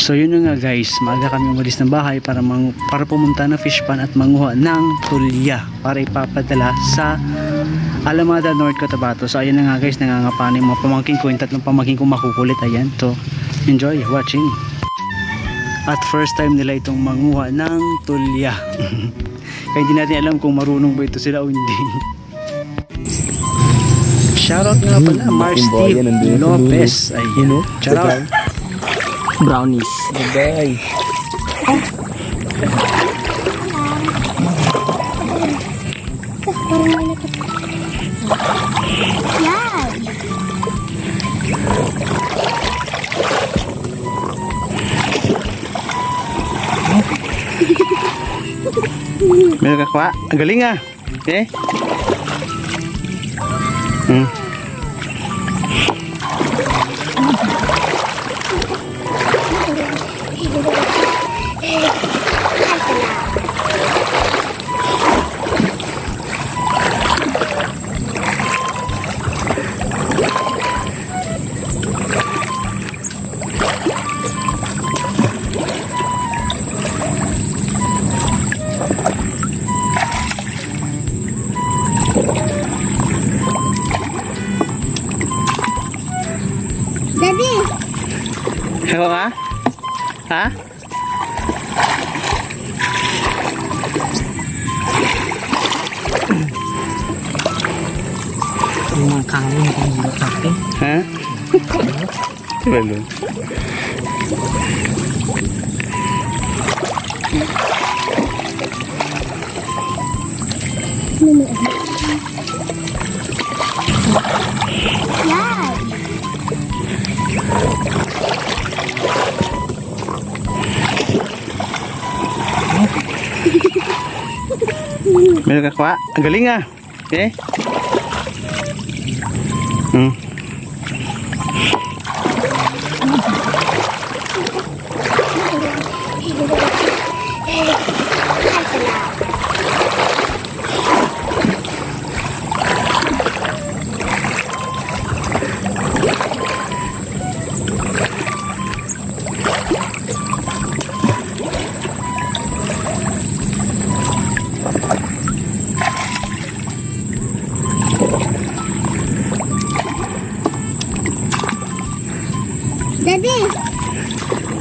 So yun na nga guys, maaga kami umalis ng bahay para mang, para pumunta ng fish pan at manguha ng tulya para ipapadala sa Alamada, North Cotabato. So ayun na nga guys, nangangapaan yung mga pamangkin ko, yung tatlong pamangkin ko makukulit. Ayan, so enjoy watching. At first time nila itong manguha ng tulya. Kaya hindi natin alam kung marunong ba ito sila o hindi. Shoutout nga pala, Mars Steve Lopez. Ayun, shoutout. Brownies. Bye. Yan! Meron ka kwa? Ang galing ah. Okay? Hmm. Ka? Ha? Yung mga kanin kung hindi kape. Ha? Lalo. Yan! Meron ka? Ang galing ah. Okay? Hmm. Daddy!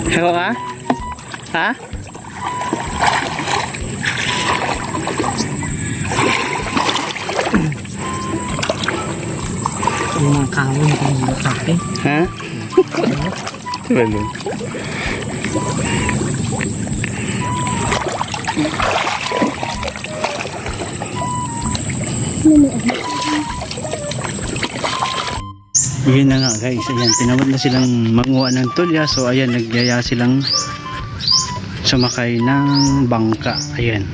Ewan ka? Ha? Yung mga kanin kung hindi kape. Ha? Lalo. Yun na nga guys, ayan, tinawad na silang manguha ng tulya. So ayan, nagyaya silang sumakay ng bangka. Ayan.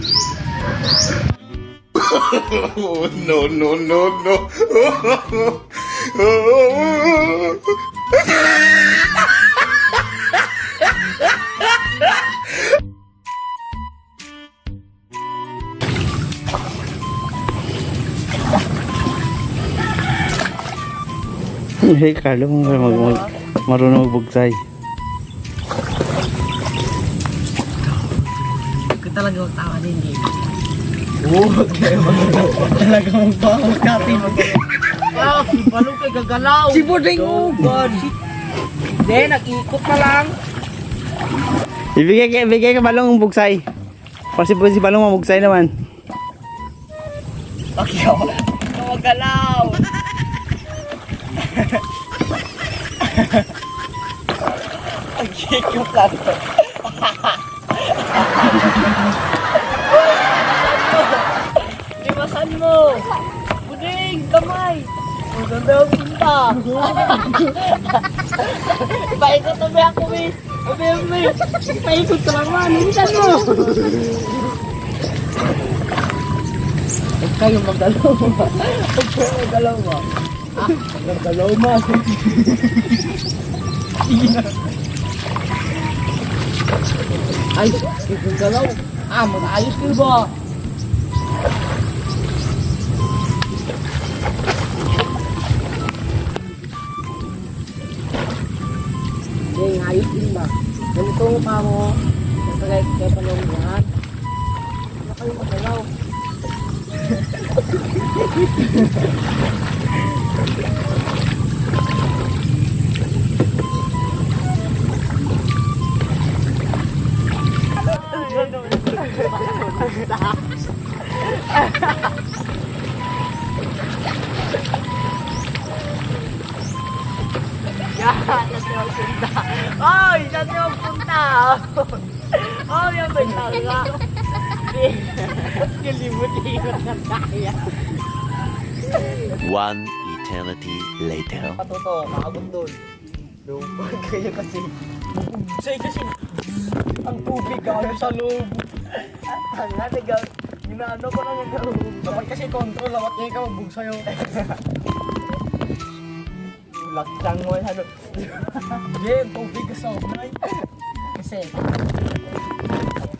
Oh, no, no, no, no. Hey, Carlo, mag, mag, mag, marunong magbugsay. Ikaw talaga magtawa din, Gabe. Oo, talaga magbawa kape. Ah, si Balong kay gagalaw. Si Buding. Oh, God. Hindi, nag-ikot na lang. Ibigay ka, ibigay ka balong ang bugsay. Kasi po si balong mabugsay naman. Okay, ako. Magalaw. Nag-ikot lang. Iwasan mo. Buding, kamay. Ang ganda ang punta. Ipaikot na ba ako, eh? Abi, abi. Ipaikot ka naman. Minsan mo. Huwag kayo magalaw. Huwag kayo magalaw. Magalaw ma. Ay, yung galaw. Ah, mag-ayos kayo ba? Yung ayos din ba? Ganito ang mukha mo. Ito kay kay palong yan. Ano kayo magalaw? Yan, saan niyo magpunta? Oy, saan niyo magpunta? Oh, yan ba yung tanga? Kilimut-limut na kaya. One eternity later. Patuto, kaabot doon. Lumag kayo kasi. Say kasi, ang tubig gaano sa loob. Ang nag Ginaano ko lang yung Dapat kasi control, dapat ngayon ka magbug sa'yo. Laktang mo ano. Ang tubig ka sa. Kasi,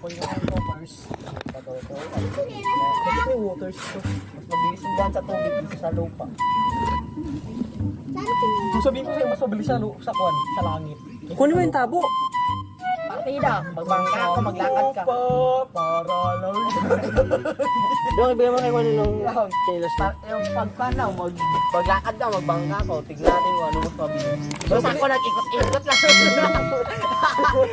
po yung first. Patuto. Kasi po yung waters ko. Mas mabilis yung daan sa tubig dito sa lupa. Kung sabihin ko sa'yo, mas mabilis sa, sa kwan, sa langit. Kunin mo yung tabo. Partida, magbangka ka, maglakad ka. Para lang. Doon, ibigay mo kay Juan ng Lang. chinelas na. Yung pagpanaw, mag, maglakad ka, magbangka ka, tignan natin kung ano mas mabilis. Basta ako nag-ikot-ikot lang.